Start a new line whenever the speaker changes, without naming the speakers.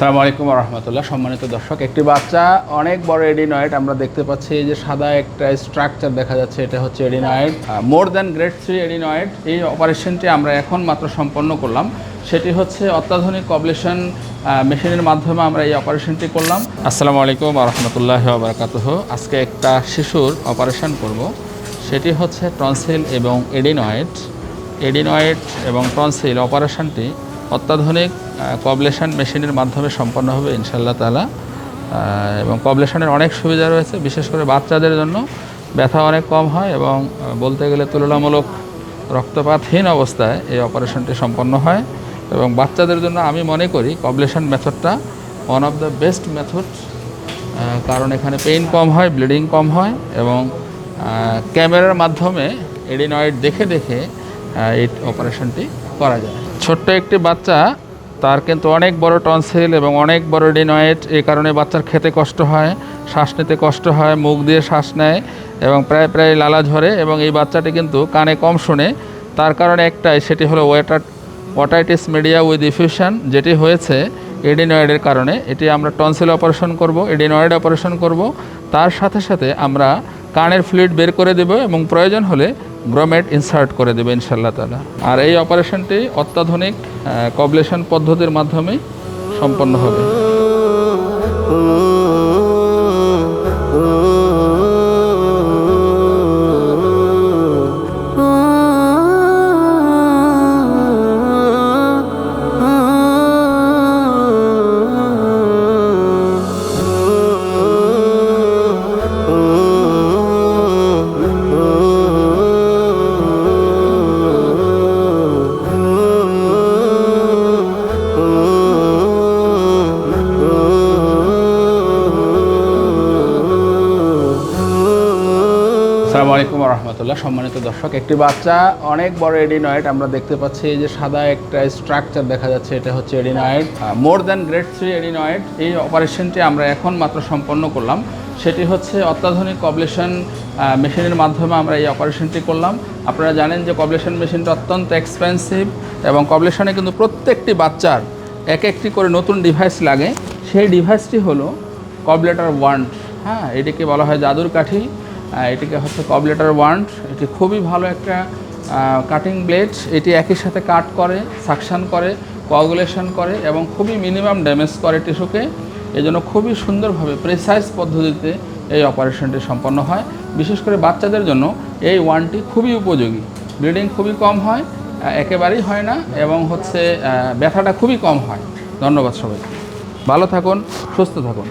সালামু আলাইকুম রহমতুল্লাহ। সম্মানিত দর্শক, একটি বাচ্চা, অনেক বড় এডিনয়েড আমরা দেখতে পাচ্ছি। যে সাদা একটা স্ট্রাকচার দেখা যাচ্ছে, এটা হচ্ছে adenoid. More than grade three adenoid. এই অপারেশনটি আমরা এখন মাত্র সম্পন্ন করলাম। সেটি হচ্ছে অত্যাধুনিক কবলেশন মেশিনের মাধ্যমে আমরা এই অপারেশনটি করলাম। আসসালামু আলাইকুম রহমতুল্লাহ বারকাতহ। আজকে একটা শিশুর অপারেশন করব। সেটি হচ্ছে টনসিল এবং এডিনয়েড। এডিনয়েড এবং টনসিল অপারেশনটি অত্যাধুনিক কবলেশন মেশিনের মাধ্যমে সম্পন্ন হবে ইনশাল্লাহ তালা এবং কবলেশনের অনেক সুবিধা রয়েছে, বিশেষ করে বাচ্চাদের জন্য। ব্যথা অনেক কম হয় এবং বলতে গেলে তুলনামূলক রক্তপাতহীন অবস্থায় এই অপারেশনটি সম্পন্ন হয়। এবং বাচ্চাদের জন্য আমি মনে করি coblation মেথডটা one of the best method কারণ এখানে পেইন কম হয় ব্লিডিং কম হয় এবং ক্যামেরার মাধ্যমে এডিনয়েড দেখে দেখে এই অপারেশনটি করা যায়। ছোট্ট একটি বাচ্চা, তার কিন্তু অনেক বড় টনসিল এবং অনেক বড় এডিনয়েড এই কারণে বাচ্চার খেতে কষ্ট হয়, শ্বাস নিতে কষ্ট হয়, মুখ দিয়ে শ্বাস নেয় এবং প্রায় প্রায় লালা ঝরে এবং এই বাচ্চাটি কিন্তু কানে কম শোনে। তার কারণে একটাই, সেটি হলো ওয়েটার, ওয়াটাইটিস মিডিয়া উইথ ইফিউশন, যেটি হয়েছে এডিনয়েডের কারণে। এটি আমরা টনসিল অপারেশন করব, এডিনয়েড অপারেশন করব। তার সাথে সাথে আমরা কানের ফ্লুইড বের করে দেবে এবং প্রয়োজন হলে গ্রোমেট ইনসার্ট করে দেবে ইনশাল্লাহ তালা আর এই অপারেশনটি অত্যাধুনিক কবলেশন পদ্ধতির মাধ্যমেই সম্পন্ন হবে। আসসালামু আলাইকুম রহমতুল্লাহ সম্মানিত দর্শক, একটি বাচ্চা, অনেক বড় এডিনয়েড, আমরা দেখতে পাচ্ছি যে সাদা একটা স্ট্রাকচার দেখা যাচ্ছে, এটা হচ্ছে adenoid more than grade three adenoid. এই অপারেশনটি আমরা এখন মাত্র সম্পন্ন করলাম। সেটি হচ্ছে অত্যাধুনিক কবলেশন মেশিনের মাধ্যমে আমরা এই অপারেশনটি করলাম। আপনারা জানেন যে কবলেশন মেশিনটা অত্যন্ত এক্সপেন্সিভ এবং কবলেশনে কিন্তু প্রত্যেকটি বাচ্চার এক একটি করে নতুন ডিভাইস লাগে। সেই ডিভাইসটি হলো কবলেটার ওয়ান্ড হ্যাঁ এটিকে বলা হয় জাদুর কাঠি। এটিকে হচ্ছে কবলেটার ওয়ান্ড এটি খুবই ভালো একটা কাটিং ব্লেড এটি একই সাথে কাট করে সাকশান করে কোয়াগুলেশন করে এবং খুবই মিনিমাম ড্যামেজ করে টিস্যুকে। এই জন্য খুবই সুন্দরভাবে প্রেসাইজ পদ্ধতিতে এই অপারেশনটি সম্পন্ন হয়। বিশেষ করে বাচ্চাদের জন্য এই ওয়ানটি খুবই উপযোগী। ব্লিডিং খুবই কম হয় একেবারেই হয় না এবং হচ্ছে ব্যথাটা খুবই কম হয়। ধন্যবাদ সবাইকে। ভালো থাকুন, সুস্থ থাকুন।